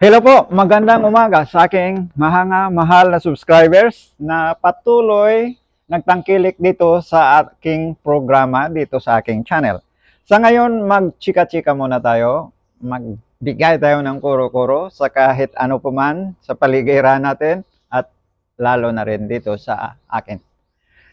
Hello po, magandang umaga sa aking mahanga mahal na subscribers na patuloy nagtangkilik dito sa aking programa dito sa aking channel. Sa ngayon, magchika-chika muna tayo, magbigay tayo ng kuro-kuro sa kahit ano pa man sa paligiran natin at lalo na rin dito sa akin.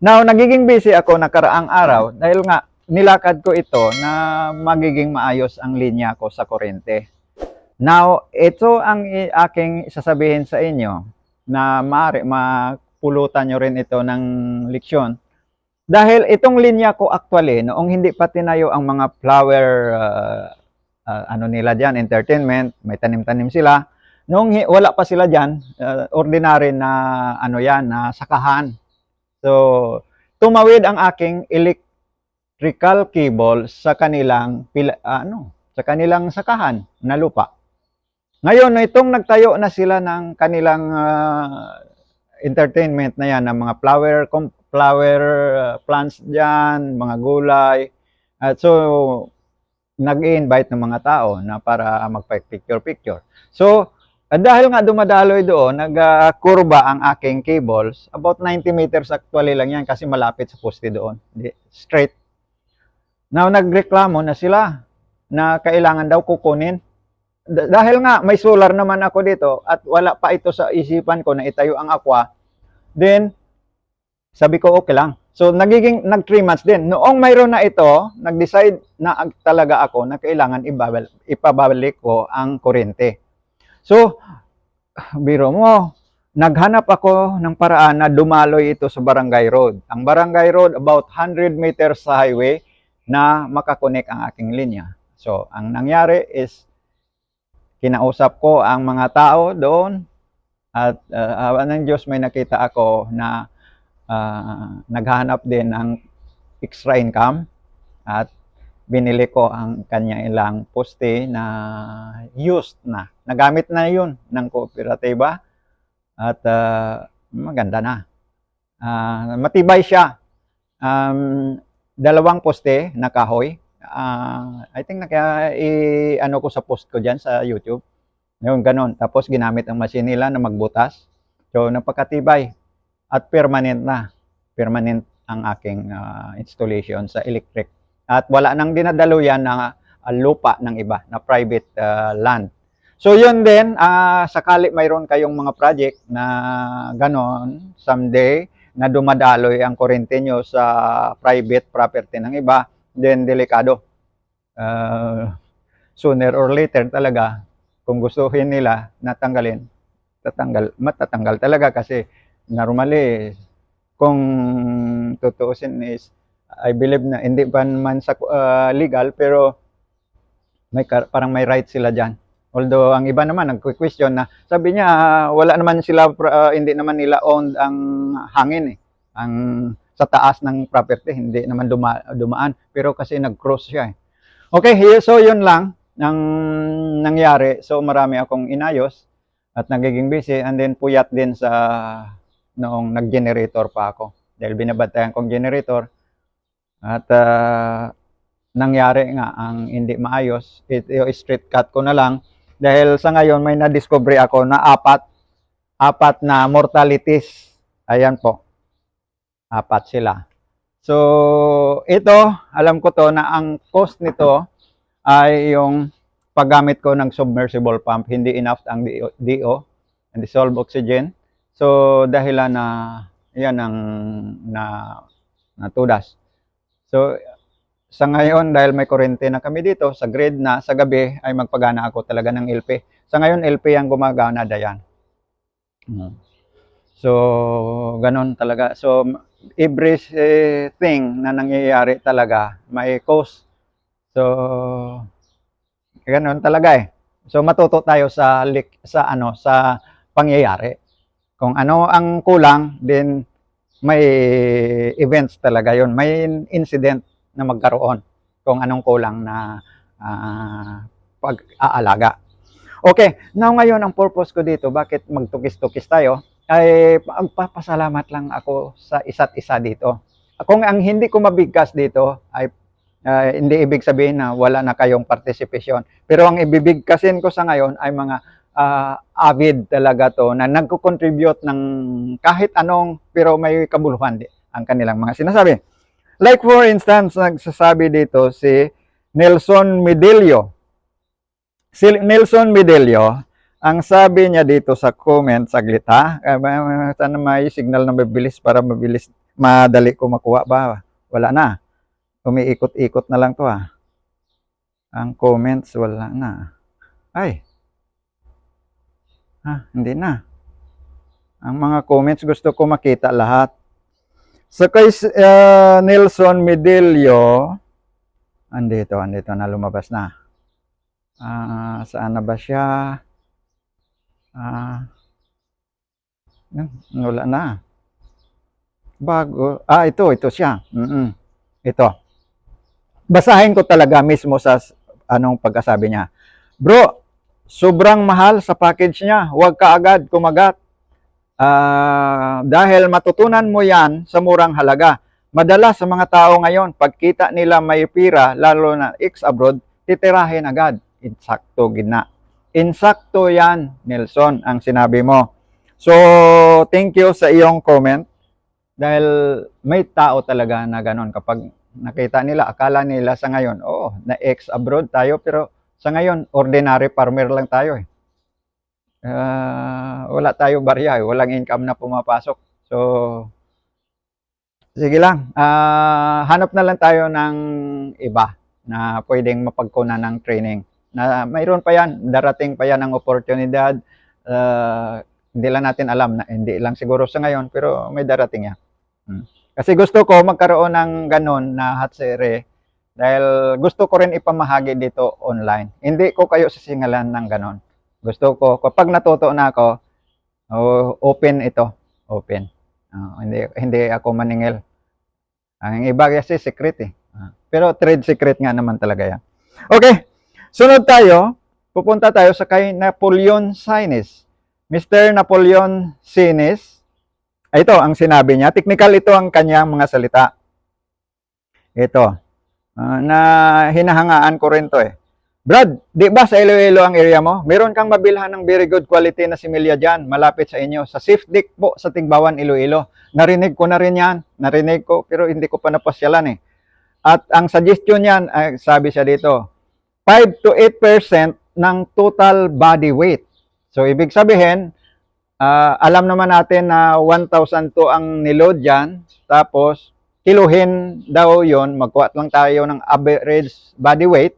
Now, nagiging busy ako nakaraang araw dahil nga nilakad ko ito na magiging maayos ang linya ko sa kuryente. Now, ito ang aking sasabihin sa inyo na maaari mapulutan nyo rin ito ng leksyon. Dahil itong linya ko actually, noong hindi pa tinayo ang mga flower, uh, uh, ano nila dyan, entertainment, may tanim-tanim sila. Noong wala pa sila dyan, uh, ordinary na ano yan, na sakahan. So, tumawid ang aking electrical cable sa kanilang pila, ano, sa kanilang sakahan na lupa. Ngayon, itong nagtayo na sila ng kanilang ah, entertainment na yan, ng mga flower, flower ah, plants dyan, mga gulay. At so, nag-invite ng mga tao na para magpa-picture-picture. So, ah, dahil nga dumadaloy doon, nag-kurba ang aking cables. About 90 meters actually lang yan kasi malapit sa poste doon. Straight. Now, nagreklamo na sila na kailangan daw kukunin dahil nga may solar naman ako dito at wala pa ito sa isipan ko na itayo ang aqua, then sabi ko okay lang. So nagiging nag 3 months din. Noong mayroon na ito, nag-decide na ag- talaga ako na kailangan ibabal, ipabalik ko ang kuryente. So biro mo, naghanap ako ng paraan na dumaloy ito sa barangay road. Ang barangay road about 100 meters sa highway na makakonek ang aking linya. So ang nangyari is kinausap ko ang mga tao doon at uh, awa ng Diyos may nakita ako na ah, naghahanap din ng extra income at binili ko ang kanya ilang poste na used na. Nagamit na yun ng kooperatiba at ah, maganda na. Ah, matibay siya. Um, dalawang poste na kahoy ah I think naka i ano ko sa post ko diyan sa YouTube. Yung ganon. Tapos ginamit ang machine nila na magbutas. So napakatibay at permanent na. Permanent ang aking ah, installation sa electric. At wala nang dinadaluyan na ah, lupa ng iba na private ah, land. So yun din, ah, sakali mayroon kayong mga project na ganon someday na dumadaloy ang kuryente nyo sa private property ng iba, then delikado. Uh, sooner or later talaga, kung gustuhin nila natanggalin, tatanggal, matatanggal talaga kasi normally, kung tutuusin is, I believe na hindi pa man sa uh, legal, pero may parang may right sila dyan. Although ang iba naman nagque-question na sabi niya ah, wala naman sila ah, hindi naman nila owned ang hangin eh. Ang sa taas ng property hindi naman duma, dumaan pero kasi nag-cross siya eh. Okay, so yun lang ang nangyari. So marami akong inayos at nagiging busy and then puyat din sa noong nag-generator pa ako. Dahil binabantayan kong generator at ah, nangyari nga ang hindi maayos. Ito straight cut ko na lang dahil sa ngayon may na-discovery ako na apat apat na mortalities. Ayan po. Apat sila. So, ito, alam ko to na ang cost nito ay yung paggamit ko ng submersible pump. Hindi enough ang DO, and dissolved oxygen. So, dahilan na yan ang na natudas. So, sa ngayon, dahil may kuryente na kami dito, sa grid na, sa gabi, ay magpagana ako talaga ng LP. Sa ngayon, LP ang gumagana, Dayan. Mm. So, ganon talaga. So, everything na nangyayari talaga, may cause. So, ganon talaga eh. So, matuto tayo sa, sa, ano, sa pangyayari. Kung ano ang kulang, then may events talaga yon May incident na magkaroon kung anong kulang na ah, pag-aalaga. Okay, now ngayon ang purpose ko dito, bakit magtukis-tukis tayo, ay magpapasalamat lang ako sa isa't isa dito. Kung ang hindi ko mabigkas dito ay ah, hindi ibig sabihin na wala na kayong participation. Pero ang ibibigkasin ko sa ngayon ay mga ah, avid talaga to na nagko-contribute ng kahit anong pero may kabuluhan di ang kanilang mga sinasabi. Like for instance, nagsasabi dito si Nelson Medelio. Si Nelson Medelio, ang sabi niya dito sa comment, saglit ha, Eh, sana may signal na mabilis para mabilis, madali ko makuha ba? Wala na. Umiikot-ikot na lang to ha. Ang comments, wala na. Ay. Ha, hindi na. Ang mga comments gusto ko makita lahat. So kay uh, Nelson Medelio, andito, andito na lumabas na. Ah, saan na ba siya? Ah, yan, wala na. Bago, ah, ito, ito siya. Mm Ito. Basahin ko talaga mismo sa anong pagkasabi niya. Bro, sobrang mahal sa package niya. Huwag ka agad kumagat. Ah, dahil matutunan mo yan sa murang halaga. Madalas sa mga tao ngayon, pagkita nila may pira, lalo na ex-abroad, titirahin agad. Insakto gina. Insakto yan, Nelson, ang sinabi mo. So, thank you sa iyong comment. Dahil may tao talaga na ganon kapag nakita nila, akala nila sa ngayon, oo, na ex-abroad tayo, pero sa ngayon, ordinary farmer lang tayo eh. Ah, wala tayo barya, eh. walang income na pumapasok. So, sige lang, Ah, hanap na lang tayo ng iba na pwedeng mapagkunan ng training. Na mayroon pa yan, darating pa yan ang oportunidad. Ah, hindi lang natin alam na hindi lang siguro sa ngayon, pero may darating yan. Hmm. Kasi gusto ko magkaroon ng ganun na hatsere dahil gusto ko rin ipamahagi dito online. Hindi ko kayo sisingalan ng ganun. Gusto ko, kapag natuto na ako, oh, open ito. Open. Ah, hindi, hindi ako maningil. Ang iba kasi secret eh. Ah, pero trade secret nga naman talaga yan. Okay. Sunod tayo. Pupunta tayo sa kay Napoleon Sines. Mr. Napoleon Sines. Ah, Ito ang sinabi niya. Technical ito ang kanyang mga salita. Ito. Ah, na hinahangaan ko rin to eh. Brad, di ba sa Iloilo ang area mo? Meron kang mabilhan ng very good quality na similya dyan, malapit sa inyo. Sa Safe Dick po sa Tigbawan, Iloilo. Narinig ko na rin yan. Narinig ko, pero hindi ko pa napasyalan eh. At ang suggestion niyan, ay, sabi siya dito, 5 to 8% ng total body weight. So, ibig sabihin, ah, alam naman natin na 1,002 ang niload dyan. Tapos, kiluhin daw yon magkuha lang tayo ng average body weight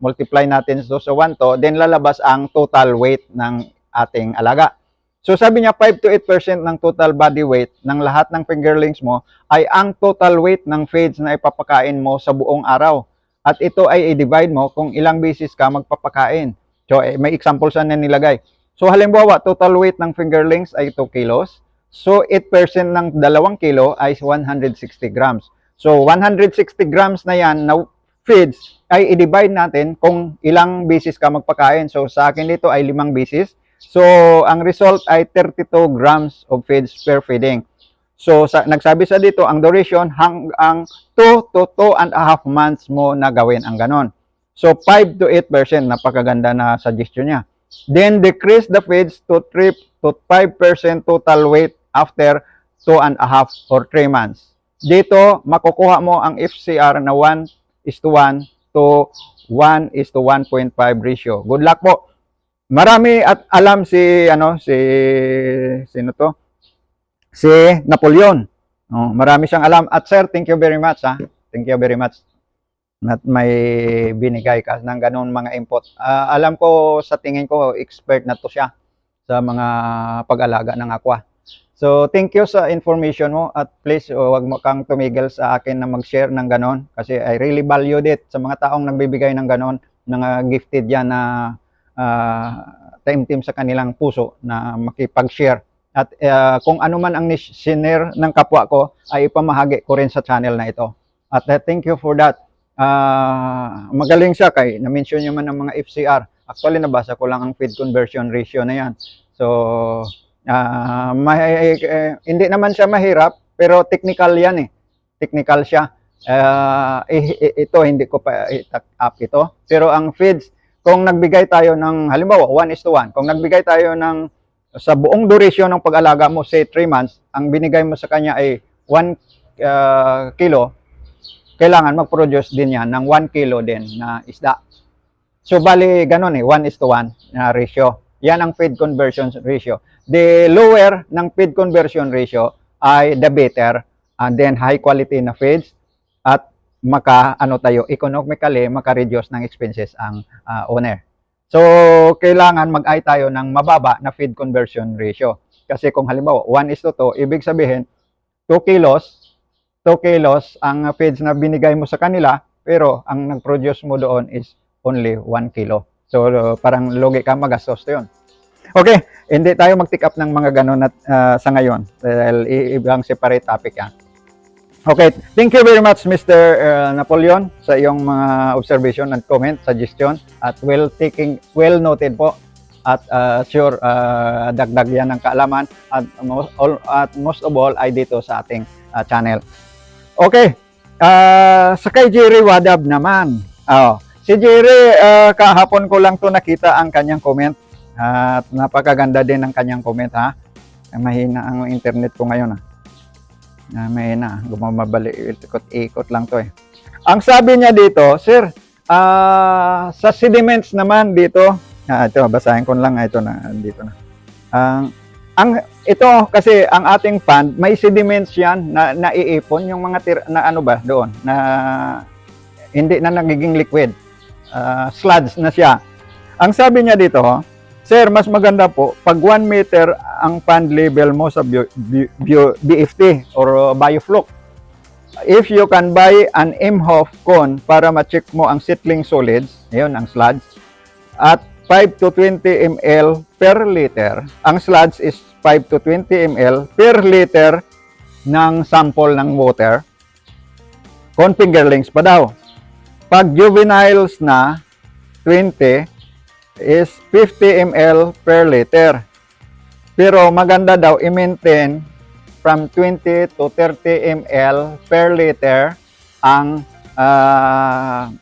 multiply natin so sa 1 to, then lalabas ang total weight ng ating alaga. So sabi niya 5 to 8% ng total body weight ng lahat ng fingerlings mo ay ang total weight ng feeds na ipapakain mo sa buong araw. At ito ay i-divide mo kung ilang beses ka magpapakain. So eh, may example saan na nilagay. So halimbawa, total weight ng fingerlings ay 2 kilos. So 8% ng 2 kilo ay 160 grams. So 160 grams na yan na feeds ay i-divide natin kung ilang beses ka magpakain. So sa akin dito ay limang beses. So ang result ay 32 grams of feeds per feeding. So sa, nagsabi sa dito ang duration hanggang 2 to 2 and a half months mo na gawin ang ganon. So 5 to 8% napakaganda na suggestion niya. Then decrease the feeds to 3 to 5% total weight after 2 and a half or 3 months. Dito makukuha mo ang FCR na 1 is to 1 to 1 is to 1.5 ratio. Good luck po. Marami at alam si ano si sino to? Si Napoleon. Oh, marami siyang alam. At sir, thank you very much ha. Thank you very much. At may binigay ka ng ganun mga input. Ah, alam ko sa tingin ko expert na to siya sa mga pag-alaga ng aqua. So, thank you sa information mo at please uh, wag mo kang tumigil sa akin na mag-share ng ganon kasi I really value it sa mga taong nagbibigay ng ganon, mga gifted yan na uh, team-team sa kanilang puso na makipag-share. At uh, kung ano man ang sinare ng kapwa ko ay ipamahagi ko rin sa channel na ito. At uh, thank you for that. Uh, magaling siya kay na-mention niyo man ng mga FCR. Actually nabasa ko lang ang feed conversion ratio na yan. So Ah, may, eh, hindi naman siya mahirap, pero technical yan eh. Technical siya. Eh, eh, ito, hindi ko pa itak up ito. Pero ang feeds kung nagbigay tayo ng, halimbawa, 1 is to 1, kung nagbigay tayo ng, sa buong duration ng pag-alaga mo, say 3 months, ang binigay mo sa kanya ay 1 uh, kilo, kailangan mag-produce din yan ng 1 kilo din na isda. So, bali, ganun eh, 1 is to 1 na ratio. Yan ang feed conversion ratio. The lower ng feed conversion ratio ay the better and then high quality na feeds at maka ano tayo economically maka-reduce ng expenses ang ah, owner. So kailangan mag-ay tayo ng mababa na feed conversion ratio. Kasi kung halimbawa 1 is to 2, ibig sabihin 2 kilos 2 kilos ang feeds na binigay mo sa kanila pero ang nag-produce mo doon is only 1 kilo. So parang logi ka magastos 'yon. Okay, hindi tayo mag-tick up ng mga ganun at ah, sa ngayon dahil ibang separate topic yan. Okay, thank you very much Mr. uh, Napoleon sa iyong mga observation and comment, suggestion at well taking well noted po at uh, sure uh, dagdag yan ng kaalaman at most, all, at most of all ay dito sa ating uh, channel. Okay, ah, sa kay Jerry Wadab naman. Oh, si Jerry ah, kahapon ko lang to nakita ang kanyang comment at napakaganda din ng kanyang comment ha. Mahina ang internet ko ngayon ha. Ah, mahina, gumamabali, ikot-ikot lang to eh. Ang sabi niya dito, sir, ah, sa sediments naman dito, ah, ito, basahin ko lang, ah, ito na, dito na. Ang, ang, ito kasi ang ating pond, may sediments yan na naiipon, yung mga tira, na ano ba doon, na hindi na nagiging liquid. Ah, sludge na siya. Ang sabi niya dito, Sir, mas maganda po pag 1 meter ang pond level mo sa bio, bio- BFT or biofloc. If you can buy an Imhoff cone para ma-check mo ang settling solids, yun ang sludge, at 5 to 20 ml per liter. Ang sludge is 5 to 20 ml per liter ng sample ng water. Con fingerlings pa daw. Pag juveniles na, 20 is 50 ml per liter. Pero maganda daw i-maintain from 20 to 30 ml per liter ang ah,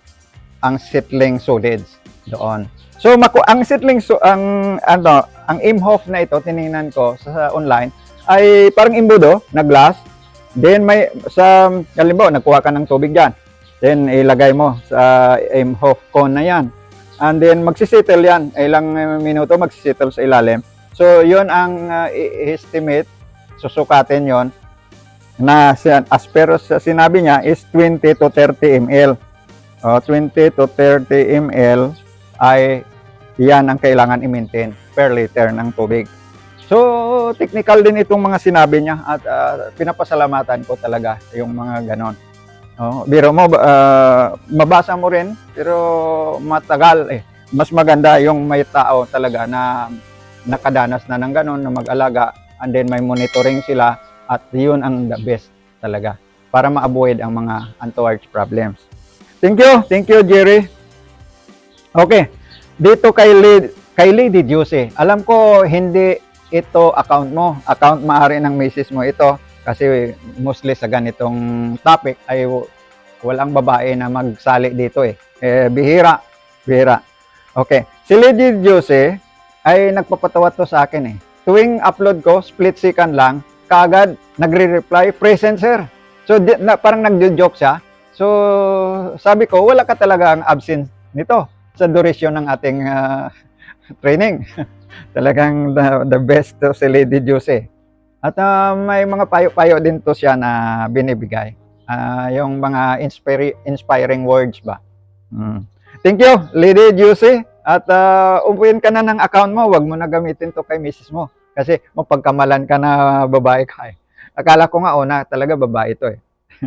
ang settling solids doon. So maku ang settling so, ang ano ang Imhoff na ito tiningnan ko sa, sa online ay parang imbudo na glass. Then may sa halimbawa nagkuha ka ng tubig diyan. Then ilagay mo sa Imhoff cone na 'yan. And then magsisettle yan. Ilang uh, minuto magsisettle sa ilalim. So, yun ang uh, i- estimate. Susukatin yon na as per sa sinabi niya is 20 to 30 ml. O, 20 to 30 ml ay yan ang kailangan i-maintain per liter ng tubig. So, technical din itong mga sinabi niya at uh, pinapasalamatan ko talaga yung mga ganon. Oh, biro mo ah, mabasa mo rin pero matagal eh. Mas maganda yung may tao talaga na nakadanas na ng ganun na mag-alaga and then may monitoring sila at yun ang the best talaga para ma-avoid ang mga untoward problems. Thank you. Thank you, Jerry. Okay. Dito kay Lady, kay Lady Juicy. Alam ko hindi ito account mo. Account maaari ng misis mo ito kasi mostly sa ganitong topic ay walang babae na magsali dito eh. eh bihira, bihira. Okay. Si Lady Jose ay nagpapatawa to sa akin eh. Tuwing upload ko, split second lang, kaagad nagre-reply, present sir. So di- na, parang nagjo-joke siya. So sabi ko, wala ka talaga ang absence nito sa duration ng ating ah, training. Talagang the, the best to si Lady Jose. At ah, may mga payo-payo din to siya na binibigay. Ah, yung mga inspiri- inspiring words ba. Mm. Thank you, Lady Juicy. At uh, upuin ka na ng account mo. Huwag mo na gamitin to kay misis mo. Kasi mapagkamalan ka na babae ka eh. Akala ko nga una, talaga babae to eh.